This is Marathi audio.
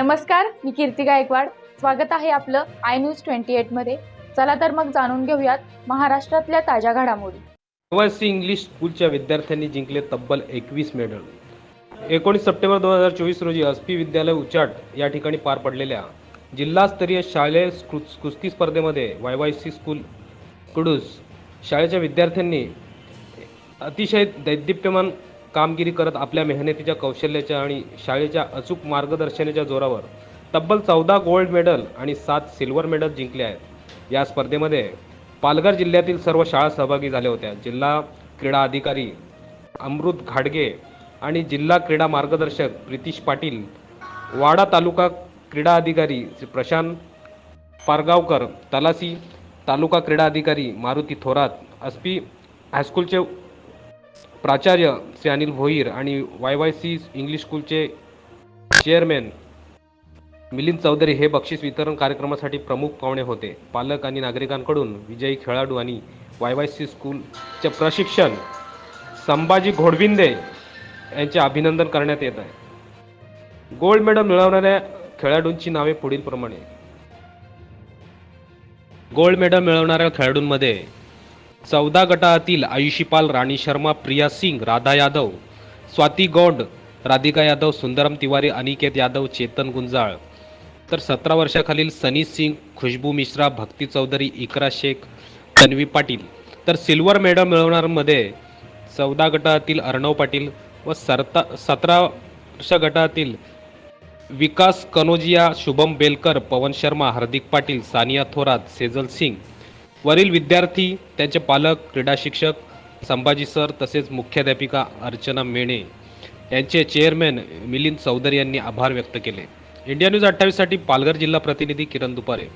नमस्कार मी कीर्ती गायकवाड. स्वागत आहे आपलं आय न्यूज ट्वेंटी एटमध्ये चला तर मग जाणून घेऊयात महाराष्ट्रातल्या ताज्या घडामोडी. सी इंग्लिश स्कूलच्या विद्यार्थ्यांनी जिंकले तब्बल एकवीस मेडल. एकोणीस सप्टेंबर दोन हजार चोवीस रोजी अस्पी विद्यालय उचाट या ठिकाणी पार पडलेल्या जिल्हास्तरीय शालेय कुस्ती स्पर्धेमध्ये Y Y C school Kudus शाळेच्या विद्यार्थ्यांनी अतिशय दैदिप्यमान कामगिरी करत आपल्या मेहनतीच्या कौशल्याच्या आणि शाळेच्या अचूक मार्गदर्शनाच्या जोरावर तब्बल चौदा गोल्ड मेडल आणि सात सिल्वर मेडल जिंकले आहेत. या स्पर्धेमध्ये पालघर जिल्ह्यातील सर्व शाळा सहभागी झाल्या होत्या. जिल्हा क्रीडा अधिकारी अमृत घाडगे आणि जिल्हा क्रीडा मार्गदर्शक प्रितीश पाटील वाडा तालुका क्रीडा अधिकारी श्री प्रशांत पारगावकर तलासी तालुका क्रीडा अधिकारी मारुती थोरात अस्पी हायस्कूलचे प्राचार्य श्री अनिल भोईर आणि वाय वाय सी इंग्लिश स्कूलचे चेअरमॅन मिलिंद चौधरी हे बक्षीस वितरण कार्यक्रमासाठी प्रमुख पाहुणे होते. पालक आणि नागरिकांकडून विजयी खेळाडू आणि वाय वाय सी स्कूलचे प्रशिक्षण संभाजी घोडविंदे यांचे अभिनंदन करण्यात येत आहे. गोल्ड मेडल मिळवणाऱ्या खेळाडूंची नावे पुढीलप्रमाणे. गोल्ड मेडल मिळवणाऱ्या खेळाडूंमध्ये चौदा गटातील आयुषीपाल राणी शर्मा प्रिया सिंग राधा यादव स्वाती गौंड राधिका यादव सुंदरम तिवारी अनिकेत यादव चेतन गुंजाळ. तर सतरा वर्षाखालील सनी सिंग खुशबू मिश्रा भक्ती चौधरी इकरा शेख तन्वी पाटील. तर सिल्वर मेडल मिळवणारमध्ये चौदा गटातील अर्णव पाटील व सरता सतरा वर्ष गटातील विकास कनोजिया शुभम बेलकर पवन शर्मा हार्दिक पाटील सानिया थोरात सेजल सिंग वरील विद्यार्थी त्यांचे पालक क्रीडा शिक्षक संभाजी सर तसेच मुख्याध्यापिका अर्चना मेणे यांचे चेअरमॅन मिलिंद चौधरी यांनी आभार व्यक्त केले. इंडिया न्यूज अठ्ठावीससाठी पालघर जिल्हा प्रतिनिधी किरण दुपारे.